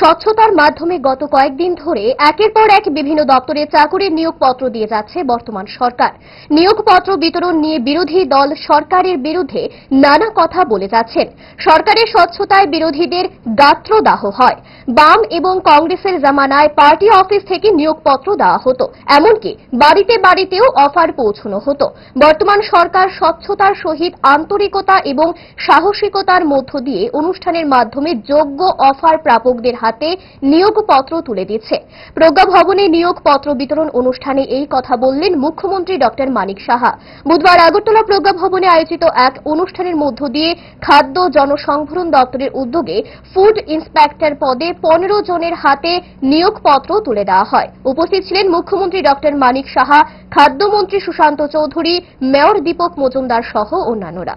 স্বচ্ছতার মাধ্যমে গত কয়েকদিন ধরে একের পর এক বিভিন্ন দপ্তরে চাকুরির নিয়োগপত্র দিয়ে যাচ্ছে বর্তমান সরকার। নিয়োগপত্র বিতরণ নিয়ে বিরোধী দল সরকারের বিরুদ্ধে নানা কথা বলে যাচ্ছেন। সরকারের স্বচ্ছতায় বিরোধীদের গাত্রদাহ হয়। বাম এবং কংগ্রেসের জামানায় পার্টি অফিস থেকে নিয়োগপত্র দেওয়া হতো। এমনকি বাড়িতে বাড়িতেও অফার পৌঁছানো হতো। বর্তমান সরকার স্বচ্ছতার সহিত আন্তরিকতা এবং সাহসিকতার মধ্য দিয়ে অনুষ্ঠানের মাধ্যমে যোগ্য অফার প্রাপকদের হাতে নিয়োগপত্র তুলে দিচ্ছে। প্রজ্ঞা ভবনে নিয়োগপত্র বিতরণ অনুষ্ঠানে এই কথা বললেন মুখ্যমন্ত্রী ডক্টর মানিক সাহা। বুধবার আগরতলা প্রজ্ঞা ভবনে আয়োজিত এক অনুষ্ঠানের মধ্য দিয়ে খাদ্য জনসংভরণ দপ্তরের উদ্যোগে ফুড ইন্সপেক্টর পদে পনেরো জনের হাতে নিয়োগপত্র তুলে দেওয়া হয়। উপস্থিত ছিলেন মুখ্যমন্ত্রী ডক্টর মানিক সাহা, খাদ্যমন্ত্রী সুশান্ত চৌধুরী, মেয়র দীপক মজুমদার সহ অন্যান্যরা।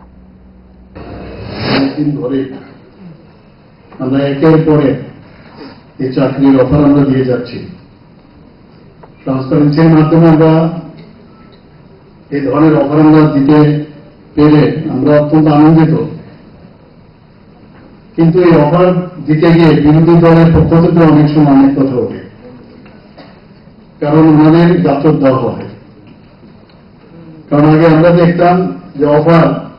আমরা একের পরে এই চাকরির অফার আমরা দিয়ে যাচ্ছি। ট্রান্সপারেন্সির মাধ্যমে আমরা এই ধরনের অফার আমরা দিতে পেরে আমরা অত্যন্ত আনন্দিত। কিন্তু এই অফার দিতে গিয়ে বিরোধী দলের পক্ষ থেকে অনেক সময় অনেক কথা ওঠে। কারণ ওনাদের গাতর দেওয়া হয়। কারণ আগে আমরা দেখতাম যে অফার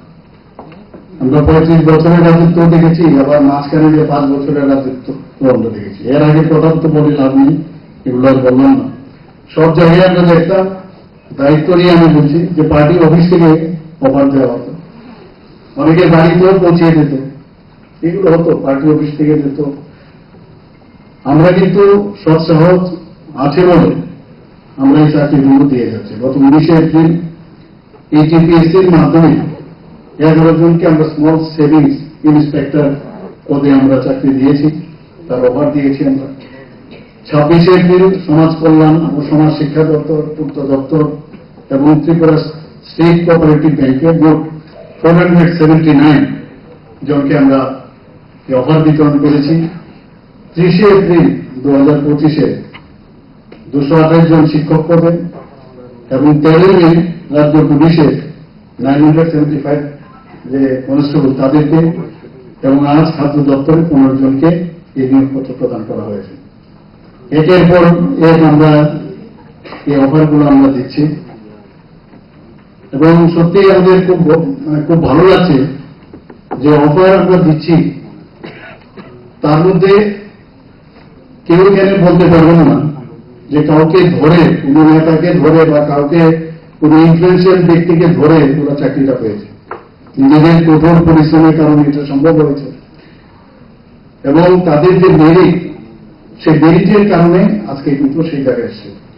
আমরা পঁয়ত্রিশ বছরের রাজত্ব দেখেছি, আবার মাঝখানে যে পাঁচ বছরের রাজত্ব আমরা দেখেছি। এর আগে কথা তো বলি লাভ নেই, এগুলো আর বললাম না। সব জায়গায় আমরা দেখতাম দায়িত্ব নিয়ে আমি বলছি, যে পার্টি অফিস থেকে অফার দেওয়া হতো। অনেকে বাড়িতেও পৌঁছে দিত। এগুলো হতো পার্টি অফিস থেকে দিত। আমরা কিন্তু সৎ সহজ আছে বলে আমরা এই চাকরিগুলো দিয়ে যাচ্ছি। গত উনিশে এপ্রিল এইটিপিএসসির মাধ্যমে এগারো জনকে আমরা স্মল সেভিংস ইন্সপেক্টর পদে আমরা চাকরি দিয়েছি। তার অফার দিয়েছি আমরা। ছাব্বিশে এপ্রিল সমাজ কল্যাণ ও সমাজ শিক্ষা দপ্তর, পূর্ত দপ্তর এবং ত্রিপুরা স্টেট কোঅপারেটিভ ব্যাংকে মোট ফোর হান্ড্রেড সেভেন্টি নাইন জনকে আমরা অফার বিতরণ করেছি। ত্রিশে এপ্রিল দু হাজার পঁচিশে দুশো আঠাশ জন শিক্ষক পদে এবং তেরোই মে রাজ্য পুলিশের নাইন হান্ড্রেড সেভেন্টি ফাইভ যে কনস্টেবল তাদেরকে এবং আজ খাদ্য দপ্তরে পনেরো জনকে এই নিয়োগপত্র প্রদান করা হয়েছে। একের পর এক আমরা এই অফারগুলো আমরা দিচ্ছি। এবং সত্যি আমাদের খুব মানে খুব ভালো লাগছে যে অফার আমরা দিচ্ছি, তার মধ্যে কেউ এখানে বলতে পারবেন না যে কাউকে ধরে, কোনো নেতাকে ধরে বা কাউকে কোনো ইনফ্লুয়েন্সিয়াল ব্যক্তিকে ধরে ওরা চাকরিটা পেয়েছে। নিজেদের কঠোর পরিশ্রমের কারণে এটা সম্ভব হয়েছে। এবং তাদের যে মেরিট সেই মেরিটের কারণে আজকে কিন্তু সেই জায়গায় এসছে।